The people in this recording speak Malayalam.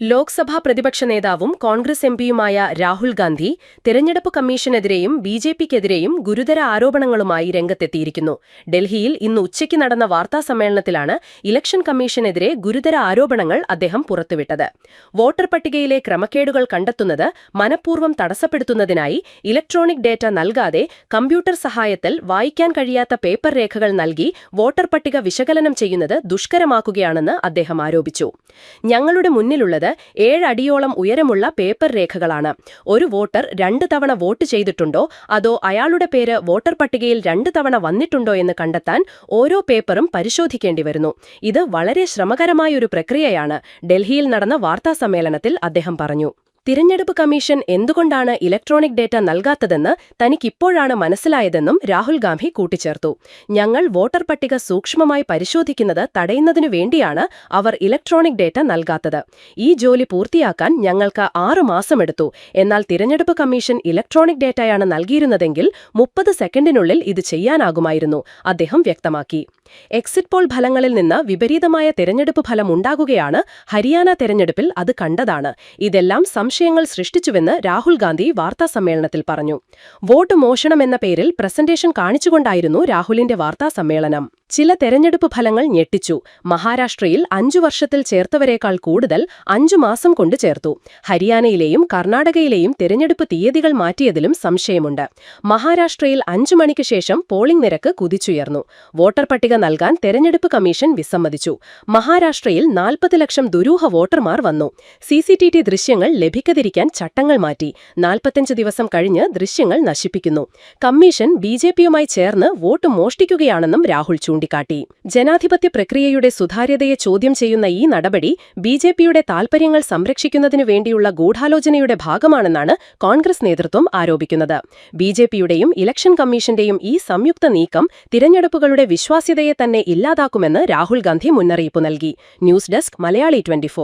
ലോക്സഭാ പ്രതിപക്ഷ നേതാവും കോൺഗ്രസ് എംപിയുമായ രാഹുൽ ഗാന്ധി തെരഞ്ഞെടുപ്പ് കമ്മീഷനെതിരെയും ബി ജെ പിക്കെതിരെയും ഗുരുതര ആരോപണങ്ങളുമായി രംഗത്തെത്തിയിരിക്കുന്നു. ഡൽഹിയിൽ ഇന്ന് ഉച്ചയ്ക്ക് നടന്ന വാർത്താസമ്മേളനത്തിലാണ് ഇലക്ഷൻ കമ്മീഷനെതിരെ ഗുരുതര ആരോപണങ്ങൾ അദ്ദേഹം പുറത്തുവിട്ടത്. വോട്ടർ പട്ടികയിലെ ക്രമക്കേടുകൾ കണ്ടെത്തുന്നത് മനഃപൂർവം തടസ്സപ്പെടുത്തുന്നതിനായി ഇലക്ട്രോണിക് ഡേറ്റ നൽകാതെ കമ്പ്യൂട്ടർ സഹായത്തിൽ വായിക്കാൻ കഴിയാത്ത പേപ്പർ രേഖകൾ നൽകി വോട്ടർ പട്ടിക വിശകലനം ചെയ്യുന്നത് ദുഷ്കരമാക്കുകയാണെന്ന് അദ്ദേഹം ആരോപിച്ചു. ഞങ്ങളുടെ മുന്നിലുള്ളത് ഏഴടിയോളം ഉയരമുള്ള പേപ്പർ രേഖകളാണ്. ഒരു വോട്ടർ രണ്ട് തവണ വോട്ട് ചെയ്തിട്ടുണ്ടോ? അതോ അയാളുടെ പേര് വോട്ടർ പട്ടികയിൽ രണ്ട് തവണ വന്നിട്ടുണ്ടോ എന്ന് കണ്ടെത്താൻ ഓരോ പേപ്പറും പരിശോധിക്കേണ്ടി വരുന്നു. ഇത് വളരെ ശ്രമകരമായൊരു പ്രക്രിയയാണ് ഡൽഹിയിൽ നടന്ന വാർത്താസമ്മേളനത്തിൽ അദ്ദേഹം പറഞ്ഞു. തിരഞ്ഞെടുപ്പ് കമ്മീഷൻ എന്തുകൊണ്ടാണ് ഇലക്ട്രോണിക് ഡേറ്റ നൽകാത്തതെന്ന് തനിക്കിപ്പോഴാണ് മനസ്സിലായതെന്നും രാഹുൽ ഗാന്ധി കൂട്ടിച്ചേർത്തു. ഞങ്ങൾ വോട്ടർ പട്ടിക സൂക്ഷ്മമായി പരിശോധിക്കുന്നത് തടയുന്നതിനു വേണ്ടിയാണ് അവർ ഇലക്ട്രോണിക് ഡേറ്റ നൽകാത്തത്. ഈ ജോലി പൂർത്തിയാക്കാൻ ഞങ്ങൾക്ക് ആറു മാസമെടുത്തു. എന്നാൽ തിരഞ്ഞെടുപ്പ് കമ്മീഷൻ ഇലക്ട്രോണിക് ഡേറ്റയാണ് നൽകിയിരുന്നതെങ്കിൽ മുപ്പത് സെക്കൻഡിനുള്ളിൽ ഇത് ചെയ്യാനാകുമായിരുന്നു അദ്ദേഹം വ്യക്തമാക്കി. എക്സിറ്റ് പോൾ ഫലങ്ങളിൽ നിന്ന് വിപരീതമായ തെരഞ്ഞെടുപ്പ് ഫലം ഉണ്ടാകുകയാണ് ഹരിയാന തെരഞ്ഞെടുപ്പിൽ അത് കണ്ടതാണ്. ഇതെല്ലാം സംശയങ്ങൾ സൃഷ്ടിച്ചുവെന്ന് രാഹുൽ ഗാന്ധി വാർത്താസമ്മേളനത്തിൽ പറഞ്ഞു. വോട്ട് മോഷണമെന്ന പേരിൽ പ്രസന്റേഷൻ കാണിച്ചുകൊണ്ടായിരുന്നു രാഹുലിന്റെ വാർത്താസമ്മേളനം. ചില തെരഞ്ഞെടുപ്പ് ഫലങ്ങൾ ഞെട്ടിച്ചു. മഹാരാഷ്ട്രയിൽ അഞ്ചു വർഷത്തിൽ ചേർത്തവരേക്കാൾ കൂടുതൽ അഞ്ചു മാസം കൊണ്ട് ചേർത്തു. ഹരിയാനയിലെയും കർണാടകയിലെയും തെരഞ്ഞെടുപ്പ് തീയതികൾ മാറ്റിയതിലും സംശയമുണ്ട്. മഹാരാഷ്ട്രയിൽ അഞ്ചു മണിക്ക് ശേഷം പോളിംഗ് നിരക്ക് കുതിച്ചുയർന്നു. വോട്ടർ പട്ടിക നൽകാൻ തെരഞ്ഞെടുപ്പ് കമ്മീഷൻ വിസമ്മതിച്ചു. മഹാരാഷ്ട്രയിൽ നാൽപ്പത് ലക്ഷം ദുരൂഹ വോട്ടർമാർ വന്നു. സിസിടിടി ദൃശ്യങ്ങൾ ലഭിക്കാതിരിക്കാൻ ചട്ടങ്ങൾ മാറ്റി. നാൽപ്പത്തഞ്ച് ദിവസം കഴിഞ്ഞ് ദൃശ്യങ്ങൾ നശിപ്പിക്കുന്നു. കമ്മീഷൻ ബിജെപിയുമായി ചേർന്ന് വോട്ട് മോഷ്ടിക്കുകയാണെന്നും രാഹുൽ ചൂണ്ടിക്കാട്ടി. ജനാധിപത്യ പ്രക്രിയയുടെ സുതാര്യതയെ ചോദ്യം ചെയ്യുന്ന ഈ നടപടി ബിജെപിയുടെ താൽപര്യങ്ങൾ സംരക്ഷിക്കുന്നതിനു വേണ്ടിയുള്ള ഗൂഢാലോചനയുടെ ഭാഗമാണെന്നാണ് കോൺഗ്രസ് നേതൃത്വം ആരോപിക്കുന്നത്. ബിജെപിയുടെയും ഇലക്ഷൻ കമ്മീഷന്റെയും ഈ സംയുക്ത നീക്കം തിരഞ്ഞെടുപ്പുകളുടെ വിശ്വാസ്യതയെ തന്നെ ഇല്ലാതാക്കുമെന്ന് രാഹുൽ ഗാന്ധി മുന്നറിയിപ്പ് നൽകി. News desk Malayali twenty